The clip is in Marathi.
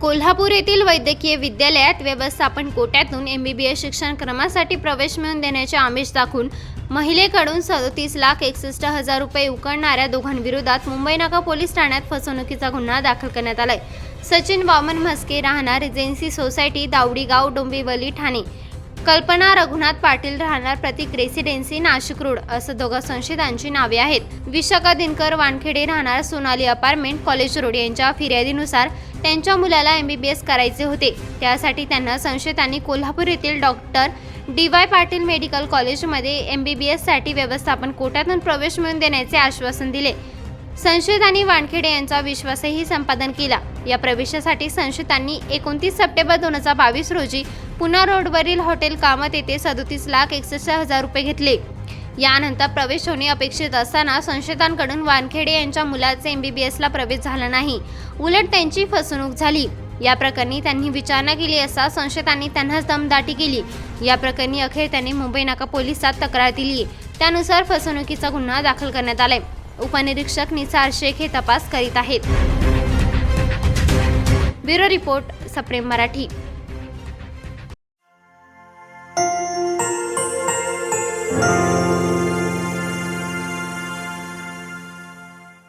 कोल्हापूर येथील वैद्यकीय विद्यालयात व्यवस्थापन कोट्यातून एम बी एमबीबीएस शिक्षण क्रमासाठी प्रवेश मिळवून देण्याचे आमिष दाखवून महिलेकडून सदोतीस लाख एकसष्ट हजार रुपये उकळणाऱ्या दोघांविरोधात मुंबई नाका पोलीस ठाण्यात फसवणुकीचा गुन्हा दाखल करण्यात आलाय. सचिन वामन म्हस्के राहणार रेजेन्सी सोसायटी दावडीगाव डोंबिवली ठाणे. कल्पना रघुनाथ पाटील राहणार प्रतीक रेसिडेन्सी नाशिक रोड असं दोघं संशयितांची नावे आहेत. विशाखा दिनकर वानखेडे राहणार सोनाली अपार्टमेंट कॉलेज रोड यांच्या फिर्यादीनुसार त्यांच्या मुलाला एम बी बी एस करायचे होते. त्यासाठी त्यांना संशयितांनी कोल्हापूर येथील doctor D Y Patil medical कॉलेजमध्ये एम बी बी एससाठी व्यवस्थापन कोट्यातून प्रवेश मिळवून देण्याचे आश्वासन दिले. संशयितांनी वानखेडे यांचा विश्वासही संपादन केला. या प्रवेशासाठी संशयितांनी एकोणतीस सप्टेंबर दोन हजार बावीस रोजी पुन्हा रोडवरील हॉटेल कामत येथे सदोतीस लाख एकसष्ट हजार रुपये घेतले. यानंतर प्रवेश होणे अपेक्षित असताना संशयितांकडून वानखेडे यांच्या मुलाचे एम बी बी एसला प्रवेश झाला नाही. उलट त्यांची फसवणूक झाली. या प्रकरणी त्यांनी विचारणा केली असता संशयितांनी त्यांनाच दमदाटी केली. या प्रकरणी अखेर त्यांनी मुंबई नाका पोलिसात तक्रार दिली. त्यानुसार फसवणुकीचा गुन्हा दाखल करण्यात आलाय. उपनिरीक्षक निसार शेख हे तपास करीत आहेत. ब्युरो रिपोर्ट सप्रेम मराठी.